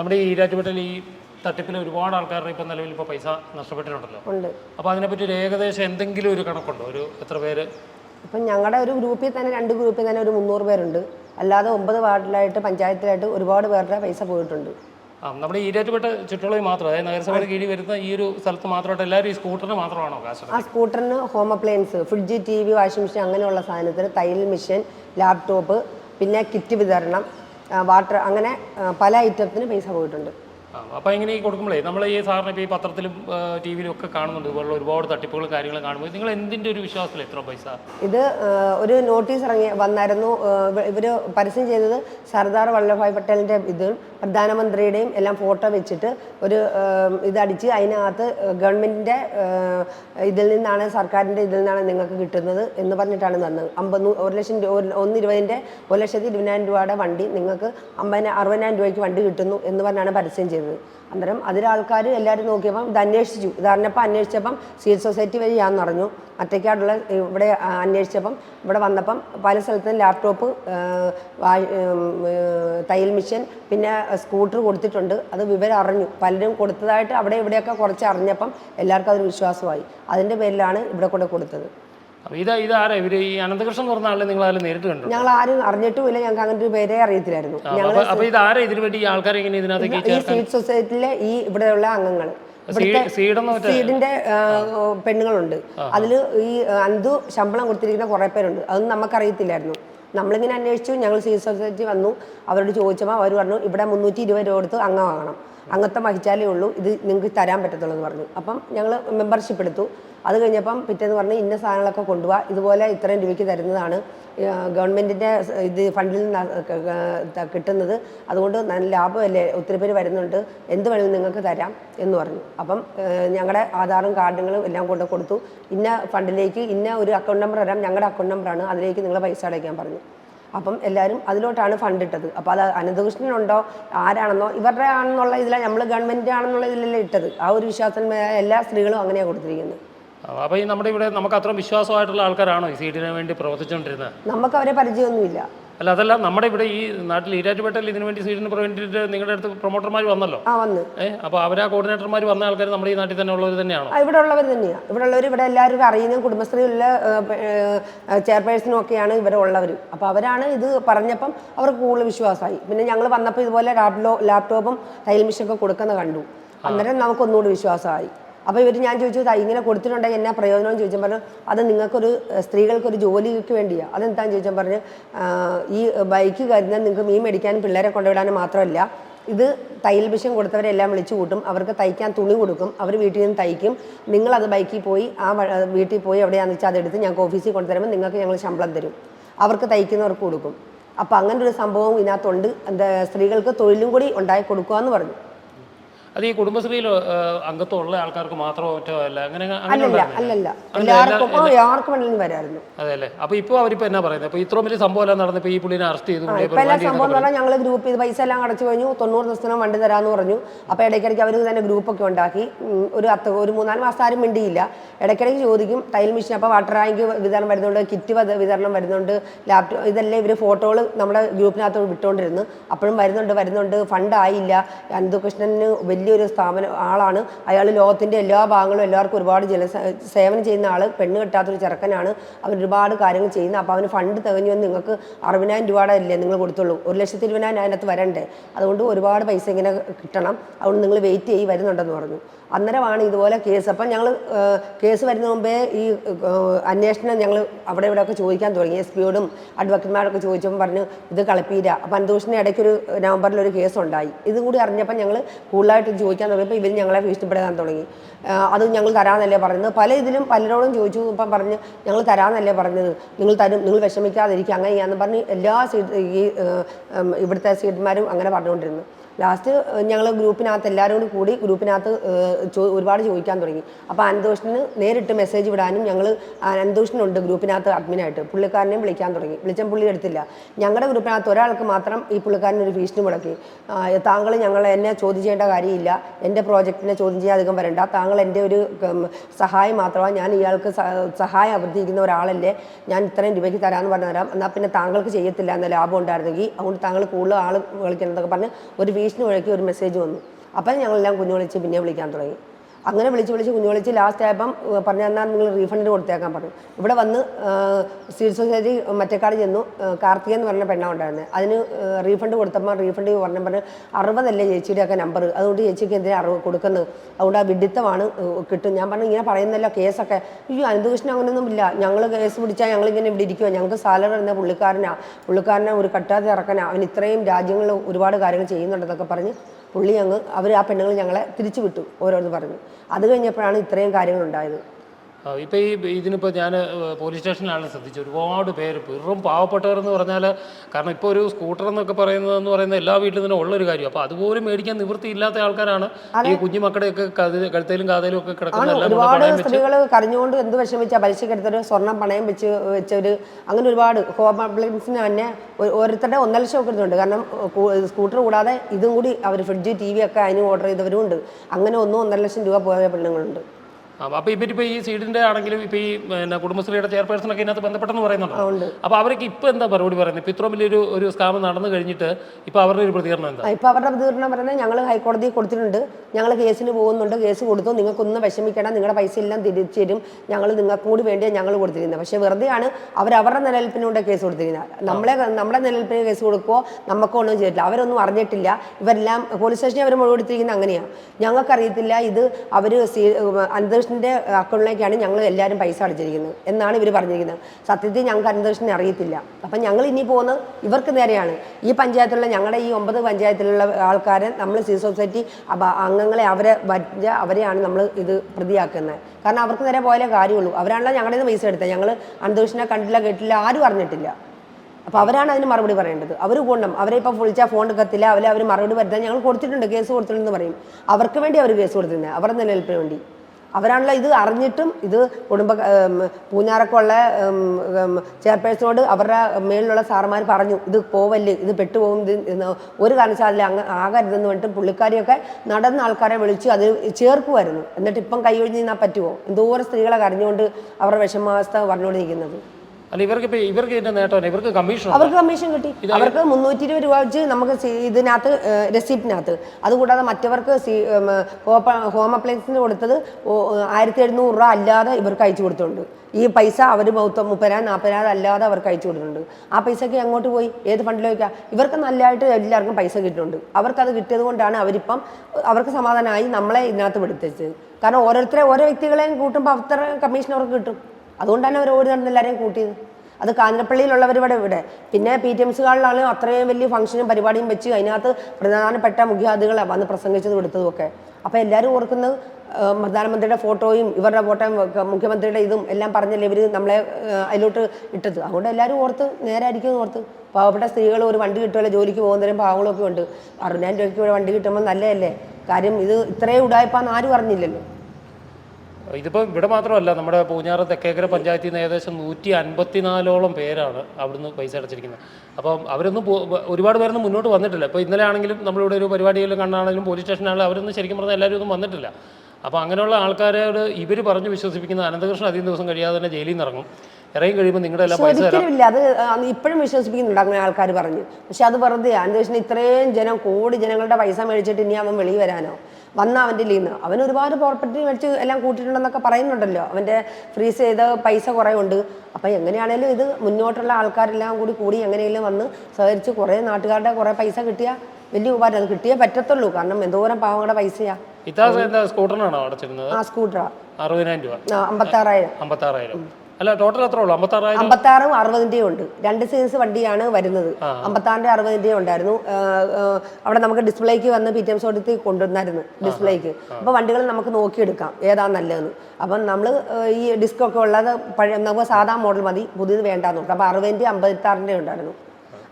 നമ്മുടെ ഈ ഈരാറ്റുപേട്ടയിൽ ഈ തട്ടിപ്പിൽ ഒരുപാട് ആൾക്കാരുടെ ഇപ്പം നിലവിൽ ഇപ്പോൾ പൈസ നഷ്ടപ്പെട്ടിട്ടുണ്ടല്ലോ. ഉണ്ട്. അപ്പോൾ അതിനെപ്പറ്റി ഒരു ഏകദേശം എന്തെങ്കിലും ഒരു കണക്കുണ്ടോ? ഒരു എത്ര പേര്? ഇപ്പം ഞങ്ങളുടെ ഒരു ഗ്രൂപ്പിൽ തന്നെ രണ്ട് ഗ്രൂപ്പിൽ തന്നെ ഒരു മുന്നൂറ് പേരുണ്ട്. അല്ലാതെ ഒമ്പത് വാർഡിലായിട്ട് പഞ്ചായത്തിലായിട്ട് ഒരുപാട് പേരുടെ പൈസ പോയിട്ടുണ്ട്. ആ നമ്മുടെ ഈരാറ്റുപേട്ട ചുറ്റുളവിൽ മാത്രം അതായത് നഗരസഭയുടെ കീഴിൽ വരുന്ന ഈ ഒരു സ്ഥലത്ത് മാത്രമായിട്ട് എല്ലാവരും ഈ സ്കൂട്ടറിന് മാത്രമാണോ കാശ് ആ സ്കൂട്ടറിന് home appliance fridge T V washing machine അങ്ങനെയുള്ള സാധനത്തിന് തയ്യൽ മെഷീൻ ലാപ്ടോപ്പ് പിന്നെ കിറ്റ് വിതരണം വാട്ടർ അങ്ങനെ പല ഐറ്റത്തിന് പൈസ പോയിട്ടുണ്ട്. അപ്പോൾ ഇങ്ങനെ ഈ കൊടുക്കുമ്പോഴേ നമ്മൾ ഈ സാറിന് ഇപ്പോൾ ഈ പത്രത്തിലും ടി വിയിലും ഒക്കെ കാണുന്നുണ്ട്. ഇതുപോലുള്ള ഒരുപാട് തട്ടിപ്പുകളും കാര്യങ്ങളും കാണുമ്പോൾ നിങ്ങൾ എന്തിന്റെ ഒരു വിശ്വാസത്തിൽ എത്ര പൈസ? ഇത് ഒരു നോട്ടീസ് ഇറങ്ങി വന്നായിരുന്നു. ഇവർ പരസ്യം ചെയ്തത് സർദാർ വല്ലഭായ് പട്ടേലിന്റെ ഇത് പ്രധാനമന്ത്രിയുടെയും എല്ലാം ഫോട്ടോ വെച്ചിട്ട് ഒരു ഇതടിച്ച് അതിനകത്ത് ഗവൺമെന്റിന്റെ ഇതിൽ നിന്നാണ് സർക്കാരിന്റെ ഇതിൽ നിന്നാണ് നിങ്ങൾക്ക് കിട്ടുന്നത് എന്ന് പറഞ്ഞിട്ടാണ് തന്നത്. അമ്പത് ഒരു ലക്ഷം ഒന്ന് ഇരുപതിന്റെ ഒരു ലക്ഷത്തി ഇരുപതിനായിരം രൂപയുടെ വണ്ടി നിങ്ങൾക്ക് അമ്പതിനായിരം അറുപതിനായിരം രൂപയ്ക്ക് വണ്ടി കിട്ടുന്നു എന്ന് പറഞ്ഞാണ് പരസ്യം ചെയ്തത്. അന്നേരം അതിലാൾക്കാർ എല്ലാവരും നോക്കിയപ്പം ഇത് അന്വേഷിച്ചു. ഇത് അറിഞ്ഞപ്പോൾ അന്വേഷിച്ചപ്പം സിവിൽ സൊസൈറ്റി വഴി ഞാൻ നിറഞ്ഞു അറ്റയ്ക്കാടുള്ള ഇവിടെ അന്വേഷിച്ചപ്പം ഇവിടെ വന്നപ്പം പല സ്ഥലത്തും ലാപ്ടോപ്പ് തയ്യൽ മിഷൻ പിന്നെ സ്കൂട്ടർ കൊടുത്തിട്ടുണ്ട്. അത് വിവരം അറിഞ്ഞു. പലരും കൊടുത്തതായിട്ട് അവിടെ ഇവിടെയൊക്കെ കുറച്ച് അറിഞ്ഞപ്പം എല്ലാവർക്കും അതൊരു വിശ്വാസമായി. അതിന്റെ പേരിലാണ് ഇവിടെ കൂടെ കൊടുത്തത്. അപ്പോൾ ഇത് ഇതാരാ ഇവർ ഈ അനന്തകൃഷ്ണൻ എന്ന് പറഞ്ഞ ആളെ നിങ്ങൾ അതിൽ നേരിട്ട് കണ്ടു ഞങ്ങൾ ആരും അറിഞ്ഞിട്ടുമില്ല. ഞങ്ങൾക്ക് അങ്ങനെ ഒരു പേരെ അറിയത്തില്ലായിരുന്നു. ഞങ്ങൾ അപ്പോൾ ഇതാരാ ഇതിനു വേണ്ടി ഈ ആൾക്കാരെ ഇങ്ങനെ ഇതിനകത്തേക്ക് ഈ സ്വീറ്റ് സൊസൈറ്റിയിലെ ഈ ഇവിടെയുള്ള അംഗങ്ങൾ സീഡിന്റെ പെണ്ണുങ്ങളുണ്ട്. അതിൽ ഈ അന്തു ശമ്പളം കൊടുത്തിരിക്കുന്ന കുറേ പേരുണ്ട്. അതൊന്നും നമുക്കറിയത്തില്ലായിരുന്നു. നമ്മളിങ്ങനെ അന്വേഷിച്ചു ഞങ്ങൾ സിവിൽ സൊസൈറ്റി വന്നു. അവരോട് ചോദിച്ചപ്പോൾ അവർ പറഞ്ഞു ഇവിടെ മുന്നൂറ്റി ഇരുപത് രൂപ കൊടുത്ത് അംഗമാകണം അംഗത്വം വഹിച്ചാലേ ഉള്ളൂ. ഇത് നിങ്ങൾക്ക് തരാൻ പറ്റത്തുള്ളൂ എന്ന് പറഞ്ഞു. അപ്പം ഞങ്ങൾ മെമ്പർഷിപ്പ് എടുത്തു. അത് കഴിഞ്ഞപ്പം പിറ്റേന്ന് പറഞ്ഞ് ഇന്ന സാധനങ്ങളൊക്കെ കൊണ്ടുപോവാ ഇതുപോലെ ഇത്രയും രൂപയ്ക്ക് തരുന്നതാണ്. ഗവൺമെന്റിന്റെ ഇത് ഫണ്ടിൽ നിന്ന് കിട്ടുന്നത്. അതുകൊണ്ട് നല്ല ലാഭമല്ലേ? ഒത്തിരി പേര് വരുന്നുണ്ട്. എന്ത് വേണമെങ്കിലും നിങ്ങൾക്ക് തരാം എന്ന് പറഞ്ഞു. അപ്പം ഞങ്ങളുടെ ആധാറും കാർഡുകളും എല്ലാം കൊണ്ട് കൊടുത്തു. ഇന്ന ഫണ്ടിലേക്ക് ഇന്ന ഒരു അക്കൗണ്ട് നമ്പർ തരാം. ഞങ്ങളുടെ അക്കൗണ്ട് നമ്പറാണ് അതിലേക്ക് നിങ്ങൾ പൈസ അടയ്ക്കാൻ പറഞ്ഞു. അപ്പം എല്ലാവരും അതിലോട്ടാണ് ഫണ്ട് ഇട്ടത്. അപ്പോൾ അത് അനന്തകൃഷ്ണനുണ്ടോ? ആരാണെന്നോ? ഇവരുടെ ആണെന്നുള്ള ഇതിലാണ് നമ്മൾ ഗവൺമെന്റ് ആണെന്നുള്ള ഇതിലല്ലേ ഇട്ടത്. ആ ഒരു വിശ്വാസം എല്ലാ സ്ത്രീകളും അങ്ങനെയാണ് കൊടുത്തിരിക്കുന്നത്. അപ്പോൾ ഈ നമ്മുടെ ഇവിടെ നമുക്ക് അത്ര വിശ്വാസമായിട്ടുള്ള ആൾക്കാരാണോ ഈ സീറ്റിന് വേണ്ടി പ്രവർത്തിച്ചുകൊണ്ടിരുന്നത്? നമുക്ക് അവരെ പരിചയമൊന്നുമില്ല. അല്ല അതല്ല നമ്മുടെ ഇവിടെ ഈ നാട്ടിൽ ഈരാറ്റുപേട്ടയിൽ ഇതിനു വേണ്ടി സീറ്റിന് വേണ്ടിയിട്ട് നിങ്ങളുടെ അടുത്ത് പ്രൊമോട്ടർമാർ വന്നല്ലോ? ആ വന്ന്. ഏഹ് അപ്പോൾ അവരാ കോർഡിനേറ്റർമാർ വന്ന ആൾക്കാർ നമ്മുടെ ഈ നാട്ടിൽ തന്നെ ഉള്ളവർ തന്നെയാണോ? ഇവിടെ ഉള്ളവർ തന്നെയാണ് ഇവിടെ ഉള്ളവർ ഇവിടെ എല്ലാവരും അറിയുന്ന കുടുംബശ്രീയുള്ള ചെയർപേഴ്സണും ഒക്കെയാണ് ഇവിടെ ഉള്ളവർ അപ്പോൾ അവരാണ് ഇത് പറഞ്ഞപ്പം അവർക്ക് കൂടുതൽ വിശ്വാസമായി. പിന്നെ ഞങ്ങൾ വന്നപ്പോൾ ഇതുപോലെ ലാപ്ടോപ്പും തയ്യൽ ഒക്കെ കൊടുക്കുന്ന കണ്ടു. അന്നേരം നമുക്ക് ഒന്നുകൂടി വിശ്വാസമായി. അപ്പോൾ ഇവർ ഞാൻ ചോദിച്ചു "ദാ ഇങ്ങനെ കൊടുത്തിട്ടുണ്ടെങ്കിൽ എന്നാ പ്രയോജനം? ചോദിച്ചാൽ പറഞ്ഞു അത് നിങ്ങൾക്കൊരു സ്ത്രീകൾക്കൊരു ജോലിക്ക് വേണ്ടിയാണ് അതെന്താണെന്ന് ചോദിച്ചാൽ പറഞ്ഞു ഈ ബൈക്ക് കരുതുന്നത് നിങ്ങൾക്ക് മീൻ മേടിക്കാനും പിള്ളേരെ കൊണ്ടുവിടാനും മാത്രമല്ല. ഇത് തയ്യൽ മിഷൻ കൊടുത്തവരെല്ലാം വിളിച്ചു കൂട്ടും. അവർക്ക് തയ്ക്കാൻ തുണി കൊടുക്കും. അവർ വീട്ടിൽ നിന്ന് തയ്ക്കും. നിങ്ങളത് ബൈക്കിൽ പോയി ആ വീട്ടിൽ പോയി എവിടെയാണെന്ന് വെച്ചാൽ അതെടുത്ത് ഞങ്ങൾക്ക് ഓഫീസിൽ കൊണ്ടുതരുമ്പോൾ നിങ്ങൾക്ക് ഞങ്ങൾ ശമ്പളം തരും. അവർക്ക് തയ്ക്കുന്നവർക്ക് കൊടുക്കും. അപ്പോൾ അങ്ങനെ ഒരു സംഭവം ഇതിനകത്തുണ്ട്. എന്താ സ്ത്രീകൾക്ക് തൊഴിലും കൂടി ഉണ്ടായി കൊടുക്കുക എന്ന് പറഞ്ഞു. അത് ഈ കുടുംബശ്രീയിൽ അംഗത്വമുള്ള ആൾക്കാർക്ക് മാത്രമോ മറ്റോ അല്ല? അങ്ങനെ അല്ലല്ല? അല്ലല്ല. എല്ലാവർക്കും ആർക്കും വേണമെങ്കിലും വരായിരുന്നു അതെ അല്ലേ അപ്പോൾ ഇപ്പോൾ അവരിപ്പോൾ എന്നാ പറയുന്നത് അപ്പൊ ഇത്ര വലിയ സംഭവം എല്ലാം നടന്നു ഈ പുള്ളിനെ അറസ്റ്റ് ചെയ്തു ഇപ്പൊ എല്ലാ സംഭവം എന്ന് പറഞ്ഞാൽ ഞങ്ങൾ ഗ്രൂപ്പ് ചെയ്ത് പൈസ എല്ലാം അടച്ചു കഴിഞ്ഞു തൊണ്ണൂറ് ദിവസത്തിനും വണ്ടി തരാന്ന് പറഞ്ഞു. അപ്പൊ ഇടയ്ക്കിടയ്ക്ക് അവർ തന്നെ ഗ്രൂപ്പൊക്കെ ഉണ്ടാക്കി. ഒരു അത്ത ഒരു മൂന്നാൽ മാസം ആരും മിണ്ടിയില്ല. ഇടയ്ക്കിടയ്ക്ക് ചോദിക്കും തയ്യൽ മെഷീൻ അപ്പോൾ വാട്ടർ ടാങ്ക് വിതരണം വരുന്നുണ്ട് കിറ്റ് വിതരണം വരുന്നുണ്ട് ലാപ്ടോപ്പ് ഇതെല്ലാം ഇവർ ഫോട്ടോകൾ നമ്മുടെ ഗ്രൂപ്പിനകത്ത് വിട്ടുകൊണ്ടിരുന്നു അപ്പോഴും വരുന്നുണ്ട് വരുന്നുണ്ട് ഫണ്ട് ആയില്ല. അനന്തകൃഷ്ണന് വലിയൊരു സ്ഥാപനം ആളാണ്. അയാൾ ലോകത്തിന്റെ എല്ലാ ഭാഗങ്ങളും എല്ലാവർക്കും ഒരുപാട് ജല സേവനം ചെയ്യുന്ന ആൾ പെണ്ണ് കെട്ടാത്തൊരു ചെറുക്കനാണ്. അവൻ ഒരുപാട് കാര്യങ്ങൾ ചെയ്യുന്ന. അപ്പോൾ അവന് ഫണ്ട് തികഞ്ഞു വന്ന് നിങ്ങൾക്ക് അറുപതിനായിരം രൂപയുടെ അല്ലേ നിങ്ങൾ കൊടുത്തുള്ളൂ. ഒരു ലക്ഷത്തി ഇരുപതിനായിരം അതിനകത്ത് വരണ്ടേ? അതുകൊണ്ട് ഒരുപാട് പൈസ ഇങ്ങനെ കിട്ടണം. അതുകൊണ്ട് നിങ്ങൾ വെയിറ്റ് ചെയ്ത് വരുന്നുണ്ടെന്ന് പറഞ്ഞു. അന്നേരമാണ് ഇതുപോലെ കേസ്. അപ്പം ഞങ്ങൾ കേസ് വരുന്ന മുമ്പേ ഈ അന്വേഷണം ഞങ്ങൾ അവിടെ ഇവിടെയൊക്കെ ചോദിക്കാൻ തുടങ്ങി. എസ് പിയോടും അഡ്വക്കറ്റ്മാരൊക്കെ ചോദിച്ചപ്പോൾ പറഞ്ഞു ഇത് കളപ്പീര. അപ്പം അന്തോഷിന് ഇടയ്ക്കൊരു നവംബറിൽ ഒരു കേസ് ഉണ്ടായി ഇതും കൂടി അറിഞ്ഞപ്പോൾ ഞങ്ങൾ കൂടുതലായിട്ട് ചോദിക്കാൻ തുടങ്ങിയപ്പോൾ ഇവർ ഞങ്ങളെ ഭീഷണിപ്പെടുത്താൻ തുടങ്ങി. അത് ഞങ്ങൾ തരാമെന്നല്ലേ പറയുന്നത് പല ഇതിലും പലരോടും ചോദിച്ചു ഇപ്പം പറഞ്ഞ് ഞങ്ങൾ തരാമെന്നല്ലേ പറഞ്ഞത്. നിങ്ങൾ തരും നിങ്ങൾ വിഷമിക്കാതിരിക്കുക അങ്ങനെ ചെയ്യാമെന്ന് പറഞ്ഞ് എല്ലാ സീറ്റ് ഈ ഇവിടുത്തെ സീറ്റുമാരും അങ്ങനെ പറഞ്ഞുകൊണ്ടിരുന്നു. ലാസ്റ്റ് ഞങ്ങൾ ഗ്രൂപ്പിനകത്ത് എല്ലാവരും കൂടി കൂടി ഗ്രൂപ്പിനകത്ത് ഒരുപാട് ചോദിക്കാൻ തുടങ്ങി. അപ്പോൾ അനന്തോഷിന് നേരിട്ട് മെസ്സേജ് വിടാനും ഞങ്ങൾ അനന്തോഷിനുണ്ട് ഗ്രൂപ്പിനകത്ത് അഡ്മിനായിട്ട് പുള്ളിക്കാരനെയും വിളിക്കാൻ തുടങ്ങി. വിളിച്ചാൽ പുള്ളി എടുത്തില്ല. ഞങ്ങളുടെ ഗ്രൂപ്പിനകത്ത് ഒരാൾക്ക് മാത്രം ഈ പുള്ളിക്കാരനൊരു ഭീഷണി മുടക്കി. താങ്കൾ ഞങ്ങൾ എന്നെ ചോദ്യം ചെയ്യേണ്ട കാര്യമില്ല. എന്റെ പ്രോജക്റ്റിനെ ചോദ്യം ചെയ്യാൻ അധികം വരണ്ട. താങ്കൾ എന്റെ ഒരു സഹായം മാത്രമാണ് ഞാൻ ഇയാൾക്ക് സഹായം അഭ്യർത്ഥിക്കുന്ന ഒരാളല്ലേ. ഞാൻ ഇത്രയും രൂപയ്ക്ക് തരാമെന്ന് പറഞ്ഞു തരാം. എന്നാൽ പിന്നെ താങ്കൾക്ക് ചെയ്യത്തില്ല എന്ന ലാഭം ഉണ്ടായിരുന്നെങ്കിൽ അതുകൊണ്ട് താങ്കൾ കൂടുതൽ ആൾ കളിക്കണം എന്നൊക്കെ പറഞ്ഞ് ഒരു ഭീഷണി മുഴക്കി ഒരു മെസ്സേജ് വന്നു. അപ്പം ഞങ്ങളെല്ലാം കുഞ്ഞു വിളിച്ച് പിന്നെ വിളിക്കാൻ തുടങ്ങി. അങ്ങനെ വിളിച്ച് വിളിച്ച് കുഞ്ഞു വിളിച്ച് ലാസ്റ്റ് ആയപ്പം പറഞ്ഞു എന്നാൽ നിങ്ങൾ റീഫണ്ടിന് കൊടുത്തേക്കാൻ പറഞ്ഞു. ഇവിടെ വന്ന് സിവിൽ സൊസൈറ്റി മറ്റേക്കാട് ചെന്നു. കാർത്തിക എന്ന് പറഞ്ഞ പെണ്ണ ഉണ്ടായിരുന്നത് അതിന് റീഫണ്ട് കൊടുത്തപ്പോൾ റീഫണ്ട് പറഞ്ഞ പറഞ്ഞു അറുപതല്ലേ ചേച്ചിയുടെ ഒക്കെ നമ്പർ അതുകൊണ്ട് ചേച്ചിക്ക് എന്തിനാ അറുപത് കൊടുക്കുന്നത്? അതുകൊണ്ട് ആ വിഡിത്തമാണ് കിട്ടും. ഞാൻ പറഞ്ഞു ഇങ്ങനെ പറയുന്നല്ലോ കേസൊക്കെ. അയ്യോ അനന്തകൃഷ്ണൻ അങ്ങനെയൊന്നും ഇല്ല. ഞങ്ങൾ കേസ് പിടിച്ചാൽ ഞങ്ങളിങ്ങനെ ഇവിടെ ഇരിക്കുമോ ഞങ്ങൾക്ക് സാലറി എന്ന പുള്ളിക്കാരനാണ് പുള്ളിക്കാരനെ ഒരു കട്ടാതെ ഇറക്കാനാണ് അവൻ ഇത്രയും രാജ്യങ്ങളിൽ ഒരുപാട് കാര്യങ്ങൾ ചെയ്യുന്നുണ്ടെന്നൊക്കെ പറഞ്ഞ് പുള്ളി അങ്ങ് അവർ ആ പെണ്ണുങ്ങൾ ഞങ്ങളെ തിരിച്ചു വിട്ടു ഓരോന്ന് പറഞ്ഞു. അത് കഴിഞ്ഞപ്പോഴാണ് ഇത്രയും കാര്യങ്ങൾ ഉണ്ടായത് ആ, ഇപ്പൊ ഈ ഇതിനിപ്പോൾ ഞാൻ പോലീസ് സ്റ്റേഷനിലാണ് ശ്രദ്ധിച്ചത്. ഒരുപാട് പേര് വെറും പാവപ്പെട്ടവരെന്ന് പറഞ്ഞാൽ കാരണം ഇപ്പോൾ ഒരു സ്കൂട്ടർ എന്നൊക്കെ പറയുന്നതെന്ന് പറയുന്നത് എല്ലാ വീട്ടിലും തന്നെ ഉള്ളൊരു കാര്യം അപ്പോൾ അതുപോലും മേടിക്കാൻ നിവൃത്തി ഇല്ലാത്ത ആൾക്കാരാണ് ഈ കുഞ്ഞുമക്കളെ ഒക്കെ കഴുത്തേലും കാതയിലും ഒക്കെ കിടക്കുന്ന സ്ത്രീകൾ കരഞ്ഞുകൊണ്ട് എന്ത് വിഷമിച്ചാൽ പലിശക്കെടുത്തൊരു സ്വർണം പണയം വെച്ച് വെച്ചവര് അങ്ങനെ ഒരുപാട് ഹോം അപ്ലയൻസിന് തന്നെ ഓരോരുത്തരുടെ ഒന്നര ലക്ഷം ഒക്കെ എടുത്തുണ്ട് കാരണം സ്കൂട്ടർ കൂടാതെ ഇതും കൂടി അവർ ഫ്രിഡ്ജ് ടി വി ഒക്കെ അതിന് ഓർഡർ ചെയ്തവരും ഉണ്ട്. അങ്ങനെ ഒന്നും ഒന്നര ലക്ഷം രൂപ പോയ പെണ്ണുങ്ങളുണ്ട്. അപ്പോൾ ഇവരിപ്പോൾ ഈ സീഡിന്റെ ആണെങ്കിലും ഇപ്പോൾ ഈ പിന്നെ കുടുംബശ്രീയുടെ ചെയർപേഴ്സൺ ഒക്കെ ഇതിനകത്ത് ബന്ധപ്പെട്ടെന്ന് പറയുന്നുണ്ട്? അപ്പൊ അപ്പോൾ അവർക്ക് ഇപ്പോൾ എന്താ മറുപടി പറയുന്നത്? ഇപ്പോൾ ഇത്രയും വലിയൊരു ഒരു സ്കാം നടന്നു കഴിഞ്ഞിട്ട് ഇപ്പോൾ അവരുടെ ഒരു പ്രതികരണം എന്താ? ഇപ്പൊ അവരുടെ പ്രതികരണം പറയുന്നത് ഞങ്ങൾ ഹൈക്കോടതിയിൽ കൊടുത്തിട്ടുണ്ട്. ഞങ്ങൾ കേസിന് പോകുന്നുണ്ട്. കേസ് കൊടുത്തു. നിങ്ങൾക്കൊന്നും വിഷമിക്കണം നിങ്ങളുടെ പൈസ എല്ലാം തിരിച്ചു തരും. ഞങ്ങൾ നിങ്ങൾക്കും കൂടി വേണ്ടിയാണ് ഞങ്ങൾ കൊടുത്തിരിക്കുന്നത്. പക്ഷേ വെറുതെയാണ് അവർ അവരുടെ നിലനിൽപ്പിനുകൊണ്ട് കേസ് കൊടുത്തിരിക്കുന്നത്. നമ്മളെ നമ്മുടെ നിലനിൽപ്പിന് കേസ് കൊടുക്കുമോ നമുക്കൊന്നും ചെയ്തിട്ടില്ല. അവരൊന്നും അറിഞ്ഞിട്ടില്ല. ഇവരെല്ലാം പോലീസ് സ്റ്റേഷനിൽ അവർ മൊഴി കൊടുത്തിരിക്കുന്നത് അങ്ങനെയാണ് ഞങ്ങൾക്കറിയത്തില്ല. ഇത് അവർ അനന്തകൃഷ്ണന്റെ അക്കൗണ്ടിലേക്കാണ് ഞങ്ങൾ എല്ലാവരും പൈസ അടച്ചിരിക്കുന്നത് എന്നാണ് ഇവർ പറഞ്ഞിരിക്കുന്നത്. സത്യത്തിൽ ഞങ്ങൾക്ക് അനന്തകൃഷ്ണനെ അറിയത്തില്ല. അപ്പം ഞങ്ങൾ ഇനി പോകുന്നത് ഇവർക്ക് നേരെയാണ്. ഈ പഞ്ചായത്തിലുള്ള ഞങ്ങളുടെ ഈ ഒമ്പത് പഞ്ചായത്തിലുള്ള ആൾക്കാരെ നമ്മൾ സിവിൽ സൊസൈറ്റി അംഗങ്ങളെ അവരെ വറ്റ അവരെയാണ് നമ്മൾ ഇത് പ്രതിയാക്കുന്നത്. കാരണം അവർക്ക് നേരെ പോയാലേ കാര്യമുള്ളൂ. അവരാണല്ലോ ഞങ്ങളുടെ പൈസ എടുത്തത്. ഞങ്ങൾ അനന്തകൃഷ്ണനെ കണ്ടില്ല കേട്ടില്ല ആരും അറിഞ്ഞിട്ടില്ല. അപ്പോൾ അവരാണ് അതിന് മറുപടി പറയേണ്ടത്. അവർ കൊണ്ടും അവരെ ഇപ്പോൾ വിളിച്ചാൽ ഫോൺ എടുക്കത്തില്ല അവരെ അവർ മറുപടി വരുത്താൻ ഞങ്ങൾ കൊടുത്തിട്ടുണ്ട് കേസ് കൊടുത്തിട്ടുണ്ടെന്ന് പറയും. അവർക്ക് വേണ്ടി അവർ കേസ് കൊടുത്തിട്ടുണ്ട് അവരുടെ നിലനിൽപ്പിന് വേണ്ടി. അവരാണല്ലോ ഇത് അറിഞ്ഞിട്ടും ഇത് കുടുംബ പൂഞ്ഞാറക്കുള്ള ചെയർപേഴ്സണോട് അവരുടെ മേളിലുള്ള സാറുമാർ പറഞ്ഞു ഇത് പോവല്ലേ ഇത് പെട്ടുപോകും ഒരു കാരണവശാലും അങ്ങ് ആകരുതെന്ന് പറഞ്ഞിട്ട് പുള്ളിക്കാരിയൊക്കെ നടന്ന ആൾക്കാരെ വിളിച്ച് അത് ചേർക്കുമായിരുന്നു എന്നിട്ട് ഇപ്പം കൈ ഒഴിഞ്ഞ് നിന്നാൽ പറ്റുമോ? എന്തോരം സ്ത്രീകളെ കരഞ്ഞുകൊണ്ട് അവരുടെ വിഷമാവസ്ഥ പറഞ്ഞുകൊണ്ടിരിക്കുന്നത്. അല്ല ഇവർക്ക് ഇവർക്ക് നേട്ടം ഇവർക്ക് കമ്മീഷൻ അവർക്ക് കമ്മീഷൻ കിട്ടി. അവർക്ക് മുന്നൂറ്റി ഇരുപത് രൂപ വെച്ച് നമുക്ക് ഇതിനകത്ത് രസീപ്റ്റിനകത്ത്. അതുകൂടാതെ മറ്റവർക്ക് ഹോം അപ്ലയൻസിന് കൊടുത്തത് ആയിരത്തി എഴുന്നൂറ് രൂപ അല്ലാതെ ഇവർക്ക് അയച്ചു കൊടുത്തിട്ടുണ്ട്. ഈ പൈസ അവർ മുപ്പതിനായിരം നാൽപ്പതിനായിരം അല്ലാതെ അവർക്ക് അയച്ചു കൊടുത്തിട്ടുണ്ട്. ആ പൈസയ്ക്ക് അങ്ങോട്ട് പോയി? ഏത് ഫണ്ടിലേക്കാ ഇവർക്ക് നല്ലതായിട്ട് എല്ലാവർക്കും പൈസ കിട്ടുന്നുണ്ട്. അവർക്കത് കിട്ടിയത് കൊണ്ടാണ് അവരിപ്പം അവർക്ക് സമാധാനമായി നമ്മളെ ഇതിനകത്ത് പെടുത്തിച്ചത് കാരണം ഓരോരുത്തരെ ഓരോ വ്യക്തികളെയും കൂട്ടുമ്പോൾ അത്ര കമ്മീഷൻ അവർക്ക് കിട്ടും. അതുകൊണ്ടാണ് അവർ ഓടി നടന്ന് എല്ലാവരെയും കൂട്ടിയത്. അത് കാഞ്ഞിരപ്പള്ളിയിലുള്ളവർ ഇവിടെ ഇവിടെ. പിന്നെ പി ടി എം അത്രയും വലിയ ഫംഗ്ഷനും പരിപാടിയും വെച്ച് അതിനകത്ത് പ്രധാനപ്പെട്ട മുഖ്യാതികളെ വന്ന് പ്രസംഗിച്ചത് എടുത്തതും അപ്പോൾ എല്ലാവരും ഓർക്കുന്നത് പ്രധാനമന്ത്രിയുടെ ഫോട്ടോയും ഇവരുടെ ഫോട്ടോയും മുഖ്യമന്ത്രിയുടെ ഇതും എല്ലാം പറഞ്ഞല്ലേ ഇവർ നമ്മളെ അതിലോട്ട് ഇട്ടത്. അതുകൊണ്ട് എല്ലാവരും ഓർത്ത് നേരായിരിക്കും ഓർത്ത്. പാവപ്പെട്ട സ്ത്രീകൾ ഒരു വണ്ടി കിട്ടുമല്ലോ ജോലിക്ക് പോകുന്നവരും പാവങ്ങളൊക്കെ ഉണ്ട്. അറുപതിനായിരം രൂപയ്ക്ക് ഇവിടെ വണ്ടി കിട്ടുമ്പോൾ നല്ലതല്ലേ? കാര്യം ഇത് ഇത്രയും ഉടായ്പാന്ന് ആരും അറിഞ്ഞില്ലല്ലോ. ഇതിപ്പോൾ ഇവിടെ മാത്രമല്ല നമ്മുടെ പൂഞ്ഞാറ് തെക്കേക്കര പഞ്ചായത്തിൽ നിന്ന് ഏകദേശം നൂറ്റി അൻപത്തിനാലോളം പേരാണ് അവിടുന്ന് പൈസ അടച്ചിരിക്കുന്നത്. അപ്പം അവരൊന്നും ഒരുപാട് പേരൊന്നും മുന്നോട്ട് വന്നിട്ടില്ല. ഇപ്പോൾ ഇന്നലെ ആണെങ്കിലും നമ്മളിവിടെ ഒരു പരിപാടിയിലും കണ്ടാണെങ്കിലും പോലീസ് സ്റ്റേഷനാണെങ്കിലും അവരൊന്നും ശരിക്കും പറഞ്ഞാൽ എല്ലാവരും ഒന്നും വന്നിട്ടില്ല. അപ്പോൾ അങ്ങനെയുള്ള ആൾക്കാരോട് ഇവർ പറഞ്ഞ് വിശ്വസിപ്പിക്കുന്ന അനന്തകൃഷ്ണൻ അധികം ദിവസം കഴിയാതെ തന്നെ ജയിലിൽ നിന്ന് ഇറങ്ങും. ഇറങ്ങി കഴിയുമ്പോൾ നിങ്ങളുടെ എല്ലാ പൈസ അത് ഇപ്പോഴും വിശ്വസിപ്പിക്കുന്നുണ്ട് അങ്ങനെ ആൾക്കാർ പറഞ്ഞു. പക്ഷെ അത് വെറുതെ അനന്തകൃഷ്ണൻ ഇത്രയും ജനം കോടി ജനങ്ങളുടെ പൈസ മേടിച്ചിട്ട് ഇനി അവൻ വെളിയിൽ വരാനോ? വന്ന അവന്റെ ലീന്ന് അവൻ ഒരുപാട് പ്രോപ്പർട്ടി മേടിച്ച് എല്ലാം കൂട്ടിയിട്ടുണ്ടെന്നൊക്കെ പറയുന്നുണ്ടല്ലോ. അവന്റെ ഫ്രീസ് ചെയ്ത പൈസ കുറേ ഉണ്ട് അപ്പം എങ്ങനെയാണേലും ഇത് മുന്നോട്ടുള്ള ആൾക്കാരെല്ലാം കൂടി കൂടി എങ്ങനെയെങ്കിലും വന്ന് സഹകരിച്ച് കുറേ നാട്ടുകാരുടെ കുറേ പൈസ കിട്ടിയാൽ വലിയ ഉപകാരം. അത് കിട്ടിയേ പറ്റത്തുള്ളൂ. കാരണം എന്തോരം പാവങ്ങളുടെ പൈസയാ. സ്കൂട്ടറിനാണോ അടച്ചിരുന്നത് ആ സ്കൂട്ടറാ. അറുപതിനായിരം രൂപ. അമ്പത്താറായിരം. അമ്പത്താറായിരം. അല്ല ടോട്ടൽ എത്ര ഉള്ളൂ? അമ്പത്താറായിരം? അമ്പത്താറും അറുപതിന്റെയും ഉണ്ട്. രണ്ട് സീരീസ് വണ്ടിയാണ് വരുന്നത്. അമ്പത്താറിന്റെ അറുപതിന്റെയും ഉണ്ടായിരുന്നു. അവിടെ നമുക്ക് ഡിസ്പ്ലേക്ക് വന്ന് പി ടി എം സോട്ടത്തിൽ കൊണ്ടുവന്നായിരുന്നു ഡിസ്പ്ലേക്ക്. അപ്പോൾ വണ്ടികൾ നമുക്ക് നോക്കിയെടുക്കാം. ഏതാ നല്ലതെന്ന്. അപ്പം നമ്മൾ ഈ ഡിസ്ക് ഒക്കെ ഉള്ളത് പഴയ നമുക്ക് സാധാ മോഡൽ മതി. പുതിയത് വേണ്ടാന്ന് നോക്കാം അപ്പോൾ അറുപതിന്റെ അമ്പത്താറിന്റെ ഉണ്ടായിരുന്നു.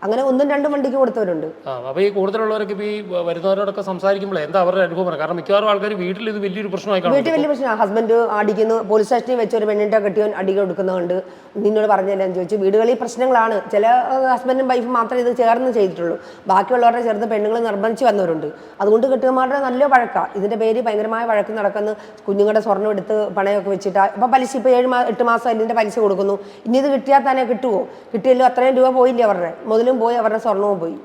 അങ്ങനെ ഒന്നും രണ്ടും വണ്ടിക്ക് കൊടുത്തവരുണ്ട്. അപ്പോൾ ഈ കൂടുതലുള്ളവരൊക്കെ ഈ വരുന്നവരോടൊക്കെ സംസാരിക്കുമ്പോൾ എന്താ അവരുടെ അനുഭവം കാരണം മിക്കവാറും ആൾക്കാർ വീട്ടിൽ ഇത് വലിയൊരു പ്രശ്നമായി വീട്ടിൽ വലിയ പ്രശ്നമാണ്. ഹസ്ബൻഡ് അടിക്കുന്നു പോലീസ് സ്റ്റേഷനിൽ വെച്ച് ഒരു പെണ്ണിന്റെ കെട്ടിയവൻ അടി കൊടുക്കുന്നുണ്ട് നിന്നോട് പറഞ്ഞില്ലെന്ന് ചോദിച്ചു. വീടുകളിൽ പ്രശ്നങ്ങളാണ്. ചില ഹസ്ബൻഡും വൈഫും മാത്രമേ ഇത് ചേർന്ന് ചെയ്തിട്ടുള്ളൂ. ബാക്കിയുള്ളവരുടെ ചേർന്ന് പെണ്ണുങ്ങൾ നിർബന്ധിച്ച് വന്നവരുണ്ട്. അതുകൊണ്ട് കെട്ടുകമാരുടെ നല്ല വഴക്കാണ് ഇതിന്റെ പേര് ഭയങ്കരമായ വഴക്ക് നടക്കുന്നു. കുഞ്ഞുങ്ങളുടെ സ്വർണം എടുത്ത് പണയൊക്കെ വെച്ചിട്ട്. ഇപ്പോൾ പലിശ ഇപ്പോൾ ഏഴ് മാസം എട്ട് മാസം ഇതിന്റെ പലിശ കൊടുക്കുന്നു. ഇനി ഇത് കിട്ടിയാൽ തന്നെ കിട്ടുമോ കിട്ടിയല്ലോ അത്രയും രൂപ പോയില്ലേ അവരുടെ? മുതലും പോയി അവരുടെ സ്വർണവും പോയി.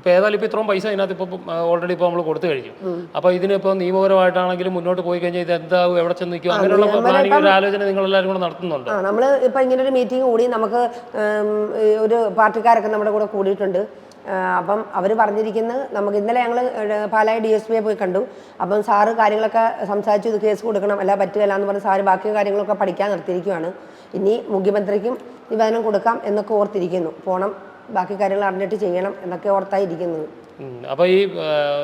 ഇപ്പോൾ ഏതായാലും ഇപ്പോൾ ഇത്രയും പൈസ ഇതിനകത്ത് ഇപ്പോൾ ഓൾറെഡി ഇപ്പോൾ നമ്മൾ കൊടുത്തു കഴിഞ്ഞു. അപ്പോൾ ഇതിനിപ്പോൾ നിയമപരമായിട്ടാണെങ്കിലും മുന്നോട്ട് പോയി കഴിഞ്ഞാൽ ഇത് എന്താവും എവിടെ ചെന്ന് നിൽക്കും അങ്ങനെയുള്ള ഒരു ആലോചന നിങ്ങൾ എല്ലാവരും കൂടെ നടത്തുന്നുണ്ട്? നമ്മൾ ഇപ്പോൾ ഇങ്ങനെ ഒരു മീറ്റിംഗ് കൂടി നമുക്ക് ഒരു പാർട്ടിക്കാരൊക്കെ നമ്മുടെ കൂടെ കൂടിയിട്ടുണ്ട്. അപ്പം അവർ പറഞ്ഞിരിക്കുന്നത് നമുക്ക് ഇന്നലെ ഞങ്ങൾ പാലായി ഡി എസ് പിയെ പോയി കണ്ടു. അപ്പം സാറ് കാര്യങ്ങളൊക്കെ സംസാരിച്ചു ഇത് കേസ് കൊടുക്കണം അല്ല പറ്റുകയില്ല എന്ന് പറഞ്ഞ് സാറ് ബാക്കി കാര്യങ്ങളൊക്കെ പഠിക്കാൻ നിർത്തിയിരിക്കുവാണ്. ഇനി മുഖ്യമന്ത്രിക്കും നിവേദനം കൊടുക്കാം എന്നൊക്കെ ഓർത്തിരിക്കുന്നു. പോണം. ബാക്കി കാര്യങ്ങൾ അറിഞ്ഞിട്ട് ചെയ്യണം എന്നൊക്കെ ഓർത്തായിരിക്കുന്നത്. അപ്പൊ അപ്പോൾ ഈ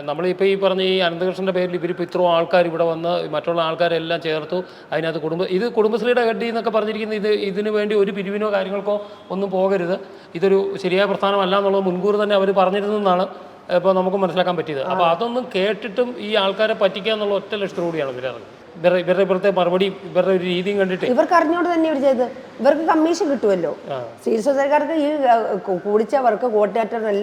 നമ്മളിപ്പോൾ ഈ പറഞ്ഞ ഈ അനന്തകൃഷ്ണന്റെ പേരിൽ ഇവരിപ്പോൾ ഇത്രയും ആൾക്കാർ ഇവിടെ വന്ന് മറ്റുള്ള ആൾക്കാരെല്ലാം ചേർത്തു അതിനകത്ത് കുടുംബ ഇത് കുടുംബശ്രീയുടെ ഹെഡ് എന്നൊക്കെ പറഞ്ഞിരിക്കുന്നത് ഇത് ഇതിനു വേണ്ടി ഒരു പിരിവിനോ കാര്യങ്ങൾക്കോ ഒന്നും പോകരുത്. ഇതൊരു ശരിയായ പ്രസ്ഥാനമല്ല എന്നുള്ളത് മുൻകൂർ തന്നെ അവർ പറഞ്ഞിരുന്നെന്നാണ് ഇപ്പോൾ നമുക്ക് മനസ്സിലാക്കാൻ പറ്റിയത്. അപ്പോൾ അതൊന്നും കേട്ടിട്ടും ഈ ആൾക്കാരെ പറ്റിക്കുക എന്നുള്ള ഒറ്റ ലക്ഷ്യത്തോടുകൂടിയാണ് ഇവരിറങ്ങി ഇവരുടെ ഇവരുടെ ഇവിടുത്തെ മറുപടി ഇവരുടെ ഒരു രീതിയും കണ്ടിട്ട്. ഇവർക്ക് അറിഞ്ഞോണ്ട് തന്നെ ഇവർ ചെയ്ത്. ഇവർക്ക് കമ്മീഷൻ കിട്ടുമല്ലോ. സിവിൽ സൊസൈറ്റിക്കാർക്ക് ഈ കുടിച്ചവർക്ക്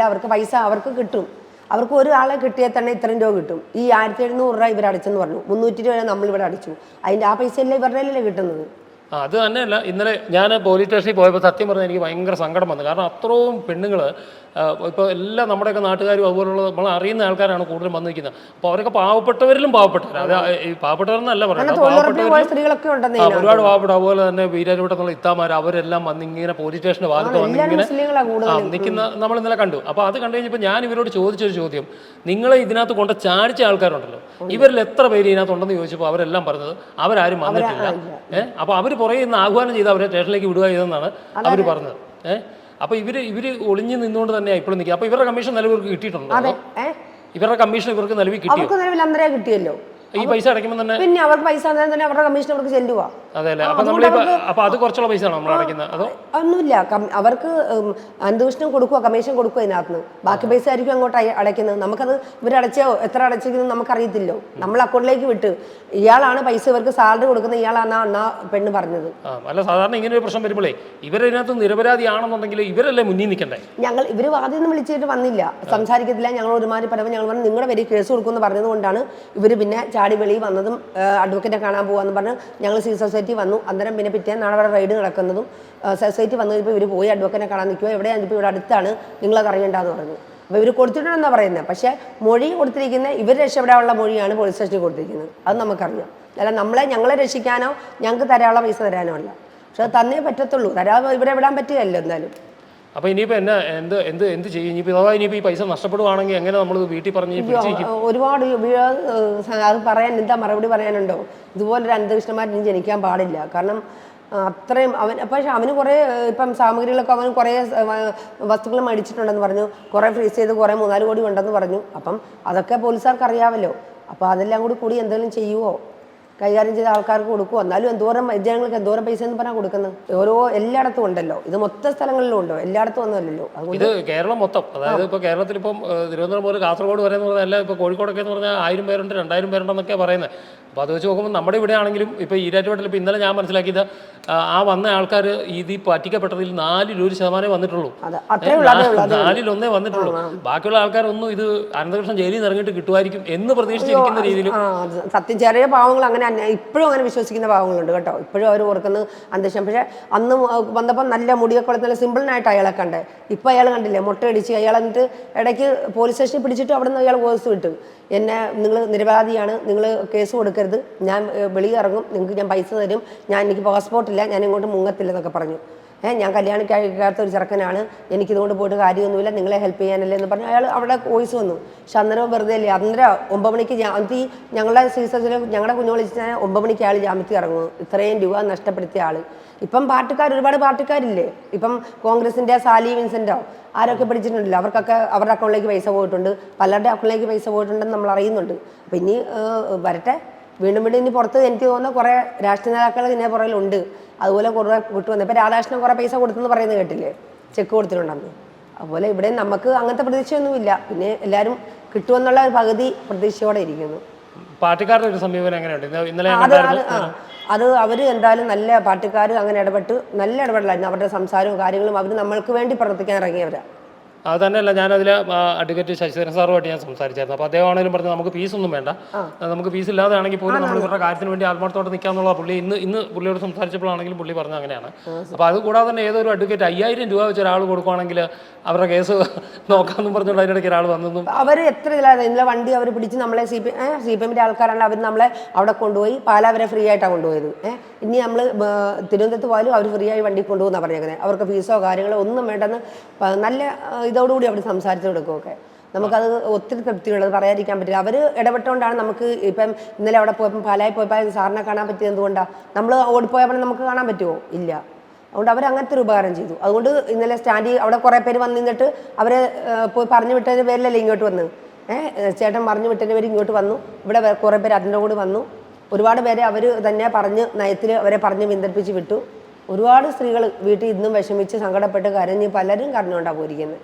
അവർക്ക് പൈസ അവർക്ക് കിട്ടും. അവർക്ക് ഒരാളെ കിട്ടിയാൽ തന്നെ ഇത്രയും രൂപ കിട്ടും. ഈ ആയിരത്തി എഴുന്നൂറ് രൂപ ഇവർ അടച്ചെന്ന് പറഞ്ഞു. മുന്നൂറ്റി രൂപ നമ്മളിവിടെ അടിച്ചു. അതിന്റെ ആ പൈസ എല്ലാം ഇവരുടെ അല്ലേ കിട്ടുന്നത്? അത് തന്നെയല്ല. ഇന്നലെ ഞാൻ പോലീസ് സ്റ്റേഷനിൽ പോയപ്പോൾ സത്യം പറഞ്ഞാൽ എനിക്ക് ഭയങ്കര സങ്കടം വന്നു. കാരണം അത്രയും പെണ്ണുങ്ങൾ ഇപ്പോൾ എല്ലാ നമ്മുടെയൊക്കെ നാട്ടുകാരും അതുപോലുള്ള നമ്മൾ അറിയുന്ന ആൾക്കാരാണ് കൂടുതലും വന്നിരിക്കുന്നത്. അപ്പോൾ അവരൊക്കെ പാവപ്പെട്ടവരിലും പാവപ്പെട്ടവർ അത് ഈ പാവപ്പെട്ടവരെന്നല്ല പറയുന്നത് ഒരുപാട് പാവപ്പെട്ട അതുപോലെ തന്നെ വീരാരൂട്ടത്തുള്ള ഇത്താമാർ അവരെല്ലാം വന്ന് ഇങ്ങനെ പോലീസ് സ്റ്റേഷന്റെ ഭാഗത്ത് വന്ന് എല്ലാവരും ഇങ്ങനെ മുസ്ലിങ്ങളാ കൂടുതൽ ആ നിൽക്കുന്ന നമ്മൾ ഇന്നലെ കണ്ടു. അപ്പോൾ അത് കണ്ടു കഴിഞ്ഞപ്പോൾ ഞാൻ ഇവരോട് ചോദിച്ചൊരു ചോദ്യം. നിങ്ങളെ ഇതിനകത്ത് കൊണ്ട് ചാടിച്ച ആൾക്കാരുണ്ടല്ലോ. ഇവരിൽ എത്ര പേര് ഇതിനകത്തുണ്ടെന്ന് ചോദിച്ചപ്പോൾ അവരെല്ലാം പറഞ്ഞത് അവരാരും വന്നിട്ടില്ല. ഏഹ് അപ്പോൾ അവർ പുറകെ നിന്ന് ആഹ്വാനം ചെയ്ത് അവരെ സ്റ്റേഷനിലേക്ക് വിടുക ചെയ്തെന്നാണ് അവർ പറഞ്ഞത്. ഏഹ് അപ്പോൾ ഇവർ ഇവർ ഒളിഞ്ഞു നിന്നുകൊണ്ട് തന്നെയാണ് ഇപ്പോഴും നിൽക്കുക അപ്പോൾ ഇവരുടെ കമ്മീഷൻ നിലവിൽ കിട്ടിയിട്ടുണ്ടോ? ഇവരുടെ കമ്മീഷൻ ഇവർക്ക് നിലവിൽ കിട്ടിയോ? അവർക്ക് നിലവിൽ അന്നേരം കിട്ടിയല്ലോ. ഈ പൈസ അടയ്ക്കുമ്പോൾ തന്നെ പിന്നെ അവർക്ക് പൈസ അന്നേരം തന്നെ അവരുടെ കമ്മീഷൻ അവർക്ക് ചെല്ലുക അതെ അല്ലേ. അപ്പോൾ നമ്മളിപ്പോൾ അപ്പോൾ അത് കുറച്ചുള്ള പൈസയാണ് നമ്മൾ അടയ്ക്കുന്നത്? അതോ? ഒന്നുമില്ല. അവർക്ക് അന്തരീക്ഷം കൊടുക്കുക കമ്മീഷൻ കൊടുക്കുക അതിനകത്ത് ബാക്കി പൈസ ആയിരിക്കും അങ്ങോട്ട് അടയ്ക്കുന്നത്. നമുക്കത് ഇവരടച്ചോ എത്ര അടച്ചിരിക്കുന്നു നമുക്കറിയത്തില്ലോ. നമ്മൾ അക്കൗണ്ടിലേക്ക് വിട്ട് ഇയാളാണ് പൈസ ഇവർക്ക് സാലറി കൊടുക്കുന്നത് ഇയാളാണ് പെണ്ണ് പറഞ്ഞത്. അല്ല സാധാരണ ഇങ്ങനെ ഒരു പ്രശ്നം വരുമ്പോഴേ ഇവരതിനകത്ത് നിരപരാധിയാണെന്നുണ്ടെങ്കിൽ ഇവരല്ലേ മുന്നിൽ നിൽക്കണ്ടേ? ഞങ്ങൾ ഇവർ വാദ്യം ഒന്നും വിളിച്ചിട്ട് വന്നില്ല. സംസാരിക്കത്തില്ല. ഞങ്ങൾ ഒരുമാതിരി പറയുമ്പോൾ ഞങ്ങൾ പറഞ്ഞു നിങ്ങളുടെ പേര് കേസ് കൊടുക്കുമെന്ന് പറഞ്ഞത് കൊണ്ടാണ് ഇവർ പിന്നെ ചാടി വെളിയിൽ വന്നതും അഡ്വക്കേറ്റെ കാണാൻ പോകാന്ന് പറഞ്ഞ് ഞങ്ങൾ സിവിൽ സൊസൈറ്റി വന്നു. അന്നേരം പിന്നെ പിറ്റേന്നാണ് അവിടെ റൈഡ് നടക്കുന്നതും സൊസൈറ്റി വന്നു ഇപ്പോൾ ഇവർ പോയി അഡ്വക്കേറ്റിനെ കാണാൻ നിൽക്കുക എവിടെയാണ് ഇപ്പോൾ ഇവിടെ അടുത്താണ് നിങ്ങളത് അറിയണ്ടെന്ന് പറഞ്ഞു. അപ്പോൾ ഇവർ കൊടുത്തിട്ടുണ്ടെന്നാണ് പറയുന്നത് പക്ഷേ മൊഴി കൊടുത്തിരിക്കുന്ന ഇവർ രക്ഷപ്പെടാനുള്ള മൊഴിയാണ് പോലീസ് സ്റ്റേഷനിൽ കൊടുത്തിരിക്കുന്നത്. അത് നമുക്കറിയാം. അല്ല നമ്മളെ ഞങ്ങളെ രക്ഷിക്കാനോ ഞങ്ങൾക്ക് തരാനുള്ള പൈസ തരാനോ അല്ല. പക്ഷേ അത് തന്നേ പറ്റത്തുള്ളൂ. തരാതെ ഇവിടെ വിടാൻ പറ്റുകയല്ലോ എന്തായാലും. അപ്പോൾ ഇനിയിപ്പോൾ എന്നാ എന്ത് എന്ത് എന്ത് ചെയ്യും? ഇനിയിപ്പോൾ അഥവാ ഇനിയിപ്പോൾ ഈ പൈസ നഷ്ടപ്പെടുവാണെങ്കിൽ എങ്ങനെ നമ്മൾ വീട്ടിൽ പറഞ്ഞ് ഒരുപാട് അത് പറയാൻ എന്താ മറുപടി പറയാനുണ്ടോ? ഇതുപോലൊരു അന്തരീക്ഷന്മാർ ഇനി ജനിക്കാൻ പാടില്ല. കാരണം അത്രയും അവൻ പക്ഷെ അവന് കുറേ ഇപ്പം സാമഗ്രികളൊക്കെ അവൻ കുറേ വസ്തുക്കൾ മേടിച്ചിട്ടുണ്ടെന്ന് പറഞ്ഞു. കുറേ ഫ്രീസ് ചെയ്ത് കുറേ മൂന്നാൽ കോടി ഉണ്ടെന്ന് പറഞ്ഞു. അപ്പം അതൊക്കെ പോലീസുകാർക്ക് അറിയാമല്ലോ അപ്പോൾ അതെല്ലാം കൂടി കൂടി എന്തെങ്കിലും ചെയ്യുമോ കൈകാര്യം ചെയ്ത ആൾക്കാർക്ക് കൊടുക്കും എന്നാലും എന്തോരം ജനങ്ങൾക്ക് എന്തോരം പൈസ എന്ന് പറഞ്ഞാൽ കൊടുക്കുന്നത് ഓരോ എല്ലായിടത്തും ഉണ്ടല്ലോ. ഇത് മൊത്ത സ്ഥലങ്ങളിലും ഉണ്ടോ. എല്ലായിടത്തും ഒന്നുമല്ലല്ലോ. ഇത് കേരളം മൊത്തം. അതായത് ഇപ്പോൾ കേരളത്തിൽ ഇപ്പം തിരുവനന്തപുരം മുതൽ കാസർഗോഡ് വരെ എന്ന് പറഞ്ഞാൽ അല്ല ഇപ്പോൾ കോഴിക്കോടൊക്കെ എന്ന് പറഞ്ഞാൽ ആയിരം പേരുണ്ട് രണ്ടായിരം പേരുണ്ടെന്നൊക്കെ പറയുന്നത് അപ്പോൾ അത് വെച്ച് നോക്കുമ്പോൾ നമ്മുടെ ഇവിടെ ആണെങ്കിലും ഇപ്പോൾ ഈരാറ്റുപേട്ടിൽ ഇപ്പോൾ ഇന്നലെ ഞാൻ മനസ്സിലാക്കിയത് ആ, വന്ന ആൾക്കാർ ഇത് ഈ പറ്റിക്കപ്പെട്ടതിൽ നാലിൽ ഒരു ശതമാനമേ വന്നിട്ടുള്ളൂ. നാലിൽ ഒന്നേ വന്നിട്ടുള്ളൂ. ബാക്കിയുള്ള ആൾക്കാരൊന്നും ഇത് അനന്തകൃഷ്ണൻ ജയിലിൽ നിന്ന് ഇറങ്ങിയിട്ട് കിട്ടുമായിരിക്കും എന്ന് പ്രതീക്ഷിച്ചിരിക്കുന്ന രീതിയിൽ സത്യം. ചെറിയ പാവങ്ങൾ അങ്ങനെ ഇപ്പോഴും അങ്ങനെ വിശ്വസിക്കുന്ന ഭാഗങ്ങളുണ്ട് കേട്ടോ. ഇപ്പോഴും അവർ ഓർക്കുന്നത് അന്തരീക്ഷം. പക്ഷേ അന്ന് വന്നപ്പോൾ നല്ല മുടിയൊക്കെ ഉള്ള നല്ല സിമ്പിളിനായിട്ട് അയാളെ കണ്ടേ. ഇപ്പം അയാൾ കണ്ടില്ലേ മുട്ടയടിച്ച് അയാൾ എന്നിട്ട് ഇടയ്ക്ക് പോലീസ് സ്റ്റേഷനിൽ പിടിച്ചിട്ട് അവിടെ നിന്ന് അയാൾ കോഴ്സ് വിട്ടു. എന്നെ നിങ്ങൾ നിരപരാധിയാണ് നിങ്ങൾ കേസ് കൊടുക്കരുത്. ഞാൻ വെളിയിറങ്ങും നിങ്ങൾക്ക് ഞാൻ പൈസ തരും. ഞാൻ എനിക്ക് പാസ്പോർട്ടില്ല ഞാൻ ഇങ്ങോട്ട് മുങ്ങത്തില്ല എന്നൊക്കെ പറഞ്ഞു. ഞാൻ കല്യാണം കഴിക്കാത്ത ഒരു ചെറുക്കനാണ്. എനിക്കിതുകൊണ്ട് പോയിട്ട് കാര്യമൊന്നുമില്ല. നിങ്ങളെ ഹെൽപ്പ് ചെയ്യാനല്ലേ എന്ന് പറഞ്ഞ് അയാൾ അവിടെ വോയിസ് വന്നു. പക്ഷെ അന്നേരം വെറുതെ അല്ലേ അന്നേരം ഒമ്പത് മണിക്ക് ഈ ഞങ്ങളുടെ സീസണിൽ ഞങ്ങളുടെ കുഞ്ഞു വിളിച്ചാൽ ഒമ്പത് മണിക്ക് അയാൾ ജാമ്യത്തിൽ ഇറങ്ങുന്നു ഇത്രയും രൂപ നഷ്ടപ്പെടുത്തിയ ആൾ ഇപ്പം പാർട്ടിക്കാർ ഒരുപാട് പാർട്ടിക്കാരില്ലേ? ഇപ്പം കോൺഗ്രസിന്റെ സാലി വിൻസെന്റോ ആരൊക്കെ പിടിച്ചിട്ടുണ്ടല്ലോ? അവർക്കൊക്കെ അവരുടെ അക്കൗണ്ടിലേക്ക് പൈസ പോയിട്ടുണ്ട്. പലരുടെ അക്കൗണ്ടിലേക്ക് പൈസ പോയിട്ടുണ്ടെന്ന് നമ്മൾ അറിയുന്നുണ്ട്. അപ്പം ഇനി വരട്ടെ. വീണ്ടും വീണ്ടും ഇനി പുറത്ത് എനിക്ക് തോന്നുന്ന കുറേ രാഷ്ട്രീയ നേതാക്കൾ ഇതിനെ പുറകിലുണ്ട് അതുപോലെ കുറേ കിട്ടുമെന്ന് ഇപ്പം രാധാകൃഷ്ണൻ കുറേ പൈസ കൊടുത്തെന്ന് പറയുന്നത് കേട്ടില്ലേ? ചെക്ക് കൊടുത്തിട്ടുണ്ടെന്ന്. അതുപോലെ ഇവിടെ നമുക്ക് അങ്ങനത്തെ പ്രതീക്ഷയൊന്നുമില്ല. പിന്നെ എല്ലാവരും കിട്ടുമെന്നുള്ള ഒരു പകുതി പ്രതീക്ഷയോടെ ഇരിക്കുന്നു. പാർട്ടിക്കാരുടെ ഒരു സമീപനം എങ്ങനെയുണ്ട്? ഇന്നലെ അത് അവർ എന്തായാലും നല്ല പാർട്ടിക്കാർ അങ്ങനെ ഇടപെട്ട് നല്ല ഇടപെടലായിരുന്നു. അവരുടെ സംസാരവും കാര്യങ്ങളും അവർ നമ്മൾക്ക് വേണ്ടി പ്രവർത്തിക്കാൻ ഇറങ്ങിയവരാ. അത് തന്നെയല്ല ഞാനതിൽ അഡ്വക്കേറ്റ് ശശിധരൻ സാറുമായിട്ട് ഞാൻ സംസാരിച്ചായിരുന്നു. അപ്പോൾ അദ്ദേഹം ആണെങ്കിലും പറഞ്ഞു നമുക്ക് ഫീസ് ഒന്നും വേണ്ട നമുക്ക് ഫീസ് ഇല്ലാതെ ആണെങ്കിൽ പോലും നമ്മൾ ഇവരുടെ കാര്യത്തിന് വേണ്ടി ആത്മാർത്ഥത്തോടെ നിൽക്കാന്നുള്ള പുള്ളി. ഇന്ന് ഇന്ന് പുള്ളിയോട് സംസാരിച്ചപ്പോഴാണെങ്കിലും പുള്ളി പറഞ്ഞത് അങ്ങനെയാണ്. അപ്പോൾ അത് കൂടാതെ തന്നെ ഏതൊരു അഡ്വക്കേറ്റ് അയ്യായിരം രൂപ വെച്ച് ഒരാൾ കൊടുക്കുവാണെങ്കിൽ അവരുടെ കേസ് നോക്കാമെന്നും പറഞ്ഞുകൊണ്ട് അതിനിടയ്ക്ക് ഒരാൾ വന്നതും അവർ എത്ര ഇതിലെ ഇന്നലെ വണ്ടി അവർ പിടിച്ച് നമ്മളെ സി പി സി പി എമ്മിന്റെ ആൾക്കാരാണ് അവർ നമ്മളെ അവിടെ കൊണ്ടുപോയി പാലാ അവരെ ഫ്രീ ആയിട്ടാണ് കൊണ്ടുപോയത്. ഏഹ് ഇനി നമ്മൾ തിരുവനന്തപുരത്ത് പോയാലും അവർ ഫ്രീ ആയി വണ്ടി കൊണ്ടുപോകുന്ന പറഞ്ഞേക്കുന്നത് അവർക്ക് ഫീസോ കാര്യങ്ങളോ ഒന്നും വേണ്ടെന്ന് നല്ല ഇതോടുകൂടി അവർ സംസാരിച്ചു കൊടുക്കുമൊക്കെ നമുക്കത് ഒത്തിരി തൃപ്തിയുള്ളത് പറയാതിരിക്കാൻ പറ്റില്ല. അവർ ഇടപെട്ടുകൊണ്ടാണ് നമുക്ക് ഇപ്പം ഇന്നലെ അവിടെ പോയപ്പോൾ പാലായി പോയപ്പോൾ സാറിനെ കാണാൻ പറ്റിയത് എന്തുകൊണ്ടാണ് നമ്മൾ ഓടിപ്പോയപ്പോൾ നമുക്ക് കാണാൻ പറ്റുമോ ഇല്ല. അതുകൊണ്ട് അവർ അങ്ങനത്തെ ഒരു ഉപകാരം ചെയ്തു. അതുകൊണ്ട് ഇന്നലെ സ്റ്റാൻഡിൽ അവിടെ കുറേ പേര് വന്നു നിന്നിട്ട് അവരെ പോയി പറഞ്ഞു വിട്ടതിന്റെ പേരിലല്ലേ ഇങ്ങോട്ട് വന്ന്? ഏഹ് ചേട്ടൻ പറഞ്ഞു വിട്ടതിന്റെ പേര് ഇങ്ങോട്ട് വന്നു. ഇവിടെ കുറേ പേര് അതിന്റെ കൂടി വന്നു. ഒരുപാട് പേരെ അവർ തന്നെ പറഞ്ഞ് നയത്തിൽ അവരെ പറഞ്ഞ് വിന്തരിപ്പിച്ച് വിട്ടു. ഒരുപാട് സ്ത്രീകൾ വീട്ടിൽ ഇന്നും വിഷമിച്ച് സങ്കടപ്പെട്ട് കരഞ്ഞ് പലരും കരഞ്ഞുകൊണ്ടാണ് പോയിരിക്കുന്നത്